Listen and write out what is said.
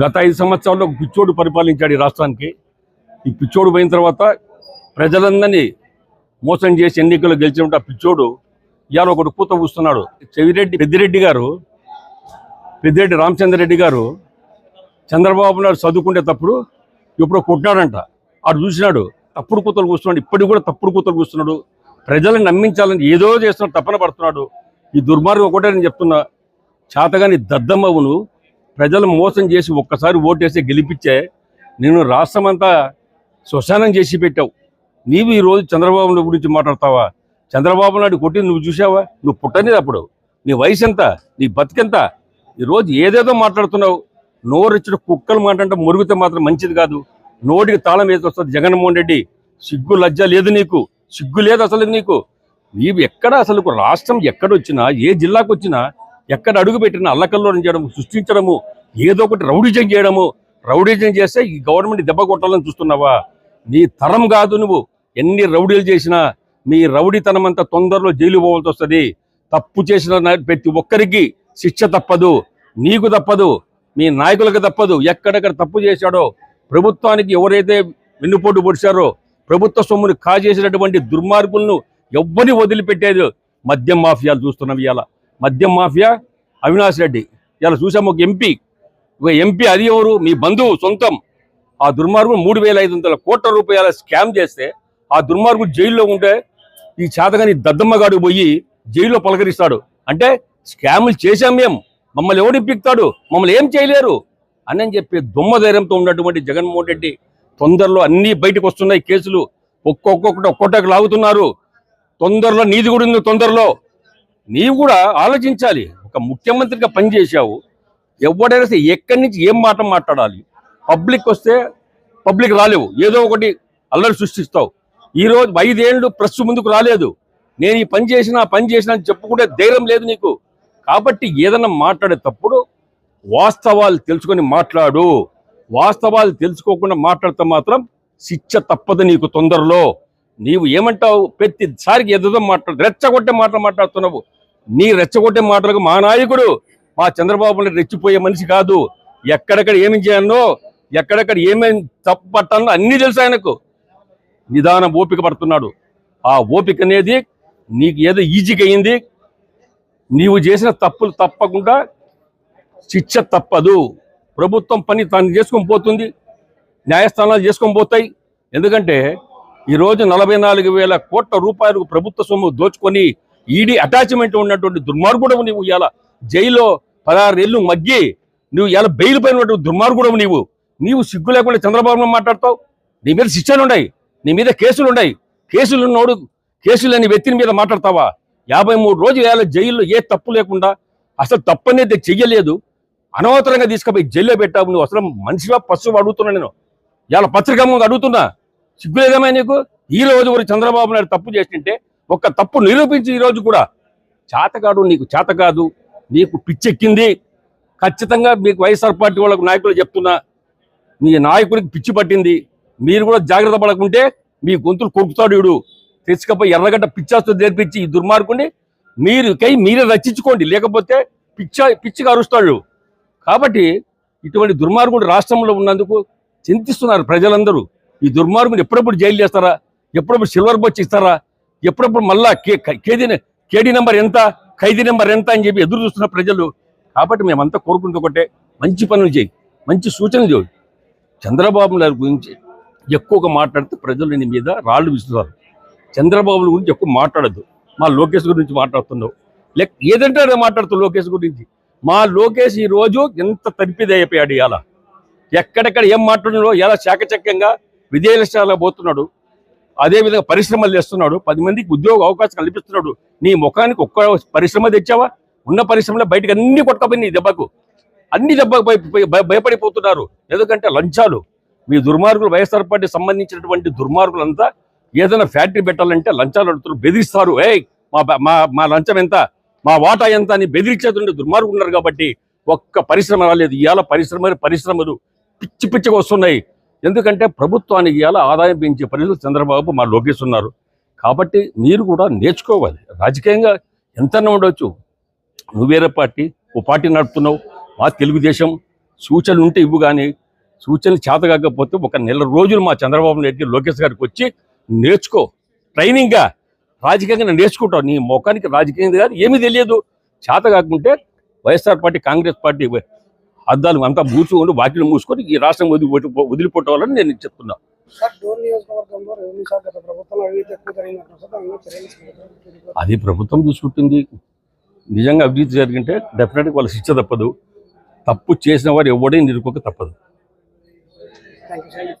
గత ఐదు సంవత్సరాల్లో ఒక పిచ్చోడు పరిపాలించాడు ఈ రాష్ట్రానికి. ఈ పిచ్చోడు పోయిన తర్వాత ప్రజలందరినీ మోసం చేసి ఎన్నికలు గెలిచినట్టు ఆ పిచ్చోడు ఇవాళ ఒకడు పూత కూస్తున్నాడు చెవిరెడ్డి పెద్దిరెడ్డి గారు పెద్దిరెడ్డి రామచంద్రరెడ్డి గారు చంద్రబాబు నాయుడు చదువుకుంటే తప్పుడు ఇప్పుడు కొట్టినాడంట. ఆడు చూసినాడు తప్పుడు కూతలు కూస్తున్నాడు ఇప్పటికి కూడా తప్పుడు కూతలు కూస్తున్నాడు. ప్రజలను నమ్మించాలని ఏదో చేస్తున్నాడు తప్పన పడుతున్నాడు. ఈ దుర్మార్గం ఒకటే నేను చెప్తున్నా. చేతగాని దద్దమ్మవును ప్రజలు మోసం చేసి ఒక్కసారి ఓటేసి గెలిపించే నేను రాష్ట్రమంతా శ్మశానం చేసి పెట్టావు. నీవు ఈరోజు చంద్రబాబు నాయుడు గురించి మాట్లాడతావా? చంద్రబాబు నాయుడు కొట్టి నువ్వు చూసావా? నువ్వు పుట్టనేది అప్పుడు. నీ వయసు ఎంత? నీ బతికెంత ఈరోజు ఏదేదో మాట్లాడుతున్నావు. నోరిచ్చిన కుక్కలు మాట్లాడటం మురుగుతే మాత్రం మంచిది కాదు. నోటికి తాళం వేసి వస్తుంది జగన్మోహన్ రెడ్డి. సిగ్గు లజ్జ లేదు నీకు. సిగ్గు లేదు అసలు నీకు. నీవు ఎక్కడ అసలు రాష్ట్రం ఎక్కడొచ్చినా ఏ జిల్లాకు వచ్చినా ఎక్కడ అడుగు పెట్టినా అల్లకల్లోనం చేయడము సృష్టించడము ఏదో ఒకటి రౌడీజం చేయడము. రౌడిజం చేస్తే ఈ గవర్నమెంట్ దెబ్బ కొట్టాలని చూస్తున్నావా? నీ తరం కాదు నువ్వు. ఎన్ని రౌడీలు చేసినా మీ రౌడీతనం అంతా తొందరలో జైలు పోవాల్సి వస్తుంది. తప్పు చేసిన ప్రతి ఒక్కరికి శిక్ష తప్పదు. నీకు తప్పదు. మీ నాయకులకు తప్పదు. ఎక్కడెక్కడ తప్పు చేశాడో ప్రభుత్వానికి ఎవరైతే వెన్నుపోటు పొడిచారో ప్రభుత్వ సొమ్మును కాజేసినటువంటి దుర్మార్గులను ఎవ్వరిని వదిలిపెట్టేది మద్యం మాఫియాలు చూస్తున్నాం ఇవాళ మద్యం మాఫియా అవినాష్ రెడ్డి. ఇలా చూసాము ఒక ఎంపీ. ఒక ఎంపీ అది ఎవరు? మీ బంధువు సొంతం. ఆ దుర్మార్గుడు మూడు వేల ఐదు వందల కోట్ల రూపాయల స్కామ్ చేస్తే ఆ దుర్మార్గుడు జైల్లో ఉంటే ఈ చేతగాని దద్దమ్మగాడు పోయి జైల్లో పలకరిస్తాడు. అంటే స్కాములు చేశాం మేము. మమ్మల్ని ఎవడు ఇప్పిస్తాడు? మమ్మల్ని ఏం చేయలేరు? అని అని చెప్పి దుమ్మ ధైర్యంతో ఉన్నటువంటి జగన్మోహన్ రెడ్డి తొందరలో అన్ని బయటకు వస్తున్నాయి కేసులు. ఒక్కొక్కటి ఒక్కొక్కటి లాగుతున్నారు. తొందరలో నీది కూడా ఉంది తొందరలో. నీవు కూడా ఆలోచించాలి. ఒక ముఖ్యమంత్రిగా పనిచేసావు ఎవడైనా సరే ఎక్కడి నుంచి ఏం మాట మాట్లాడాలి? పబ్లిక్ వస్తే పబ్లిక్ రాలేవు. ఏదో ఒకటి అల్లరి సృష్టిస్తావు. ఈ రోజు ఐదేళ్ళు ప్రెస్ ముందుకు రాలేదు. నేను ఈ పని చేసిన పని చేసిన అని చెప్పుకుంటే ధైర్యం లేదు నీకు. కాబట్టి ఏదన్నా మాట్లాడేటప్పుడు వాస్తవాలు తెలుసుకొని మాట్లాడు. వాస్తవాలు తెలుసుకోకుండా మాట్లాడితే మాత్రం శిక్ష తప్పదు నీకు తొందరలో. నీవు ఏమంటావు? ప్రతిసారికి ఎదుదో మాట్లాడు. రెచ్చగొట్టే మాటలు మాట్లాడుతున్నావు. నీ రెచ్చగొట్టే మాటలకు మా నాయకుడు మా చంద్రబాబు నాయుడు రెచ్చిపోయే మనిషి కాదు. ఎక్కడెక్కడ ఏమి చేయాలో ఎక్కడెక్కడ ఏమేమి తప్పు పట్టాలో అన్నీ తెలుసు ఆయనకు. నిదానం ఓపిక పడుతున్నాడు. ఆ ఓపిక అనేది నీకు ఏదో ఈజీగా అయింది. నీవు చేసిన తప్పులు తప్పకుండా శిక్ష తప్పదు. ప్రభుత్వం పని తాను చేసుకొని పోతుంది. న్యాయస్థానాలు చేసుకొని పోతాయి. ఎందుకంటే ఈరోజు నలభై నాలుగు వేల కోట్ల రూపాయలు ప్రభుత్వ సొమ్ము దోచుకొని ఈడీ అటాచ్మెంట్ ఉన్నటువంటి దుర్మార్గుడవు నీవు. ఇవాళ జైల్లో పదహారు ఏళ్ళు మగ్గి నువ్వు ఇలా బెయిల్ పైన దుర్మార్గుడవు నీవు. నీవు సిగ్గు లేకుండా చంద్రబాబు మాట్లాడతావు. నీ మీద శిక్షలు ఉన్నాయి. నీ మీద కేసులు ఉన్నాయి. కేసులు ఉన్నోడు కేసులు లేని వ్యక్తిని మీద మాట్లాడతావా? యాభై మూడు రోజులు వేల జైల్లో ఏ తప్పు లేకుండా అసలు తప్పనేది చెయ్యలేదు. అనవసరంగా తీసుకుపోయి జైల్లో పెట్టావు. నువ్వు అసలు మనిషిగా పశువు అడుగుతున్నా నేను. ఇవాళ పత్రికా ముందు అడుగుతున్నా. సిగ్గులేదమ్మా నీకు? ఈ రోజు కూడా చంద్రబాబు నాయుడు తప్పు చేసింటే ఒక్క తప్పు నిరూపించి ఈరోజు కూడా చేతకాడు నీకు చేత కాదు నీకు పిచ్చెక్కింది. ఖచ్చితంగా మీకు వైఎస్ఆర్ పార్టీ వాళ్ళకు నాయకులు చెప్తున్నా మీ నాయకుడికి పిచ్చి పట్టింది. మీరు కూడా జాగ్రత్త పడకుంటే మీ గొంతులు కొరుకుతాడు వీడు. తెచ్చుకపోయి ఎర్రగడ్డ పిచ్చాస్తో నేర్పించి ఈ దుర్మార్గుని మీరు కై మీరే రచించుకోండి. లేకపోతే పిచ్చ పిచ్చిగా అరుస్తాడు కాబట్టి ఇటువంటి దుర్మార్గుడు రాష్ట్రంలో ఉన్నందుకు చింతిస్తున్నారు ప్రజలందరూ. ఈ దుర్మార్గుని ఎప్పుడప్పుడు జైలు చేస్తారా? ఎప్పుడప్పుడు సిల్వర్ బొచ్చి ఇస్తారా? ఎప్పుడప్పుడు మళ్ళా కే కేదీ కేడీ నెంబర్ ఎంత ఖైదీ నెంబర్ ఎంత అని చెప్పి ఎదురు చూస్తున్న ప్రజలు. కాబట్టి మేమంతా కోరుకుంటూ ఒకటే మంచి పనులు చేయి మంచి సూచనలు చేయి. చంద్రబాబు నాయుడు గురించి ఎక్కువగా మాట్లాడితే ప్రజలు నీ మీద రాళ్ళు విస్తున్నారు చంద్రబాబు గురించి ఎక్కువ మాట్లాడద్దు. మా లోకేష్ గురించి మాట్లాడుతున్నావు. లేక ఏదంటే అదే మాట్లాడుతావు లోకేష్ గురించి? మా లోకేష్ ఈ రోజు ఎంత తరిపిది అయిపోయాడు ఇవాళ ఎక్కడెక్కడ ఏం మాట్లాడినో ఎలా శాఖచక్యంగా విదేశాలకు పోతున్నాడు. అదేవిధంగా పరిశ్రమలు తెస్తున్నాడు పది మందికి ఉద్యోగ అవకాశం కల్పిస్తున్నాడు. నీ ముఖానికి ఒక్క పరిశ్రమ తెచ్చావా? ఉన్న పరిశ్రమలో బయటకు అన్ని కొట్టుకపోయి నీ దెబ్బకు. అన్ని దెబ్బకు భయపడిపోతున్నారు. ఎందుకంటే లంచాలు. మీ దుర్మార్గులు వైఎస్ఆర్ పార్టీ సంబంధించినటువంటి దుర్మార్గులంతా ఏదైనా ఫ్యాక్టరీ పెట్టాలంటే లంచాలు అడుగుతారు బెదిరిస్తారు. ఏయ్ మా మా మా లంచం ఎంత? మా వాటా ఎంత? అని బెదిరించేటువంటి దుర్మార్గులు ఉన్నారు కాబట్టి ఒక్క పరిశ్రమ రాలేదు. ఇవాళ పరిశ్రమ పరిశ్రమలు పిచ్చి పిచ్చిగా వస్తున్నాయి. ఎందుకంటే ప్రభుత్వానికి ఇవాళ ఆదాయం పెంచే పరిస్థితులు చంద్రబాబు మా లోకేష్ ఉన్నారు. కాబట్టి మీరు కూడా నేర్చుకోవాలి. రాజకీయంగా ఎంతనే ఉండొచ్చు. నువ్వు వేరే పార్టీ ఓ పార్టీ నడుపుతున్నావు. మా తెలుగుదేశం సూచనలు ఉంటే ఇవ్వు కానీ సూచనలు చేత కాకపోతే ఒక నెల రోజులు మా చంద్రబాబు నాయుడుకి లోకేష్ గారికి వచ్చి నేర్చుకో. ట్రైనింగ్గా రాజకీయంగా నేర్చుకుంటావు నీ ముఖానికి రాజకీయంగా ఏమీ తెలియదు. చేత కాకుంటే వైఎస్ఆర్ పార్టీ కాంగ్రెస్ పార్టీ అద్దాలు అంతా మూసుకొని వాకిలు మూసుకొని ఈ రాష్ట్రం వదిలి వదిలిపోవాలని నేను చెప్తున్నా. అది ప్రభుత్వం చూసుకుంటుంది. నిజంగా అభివృద్ధి జరిగింటే డెఫినెట్గా వాళ్ళ శిక్ష తప్పదు. తప్పు చేసిన వారు ఎవడే నిరుకోక తప్పదు.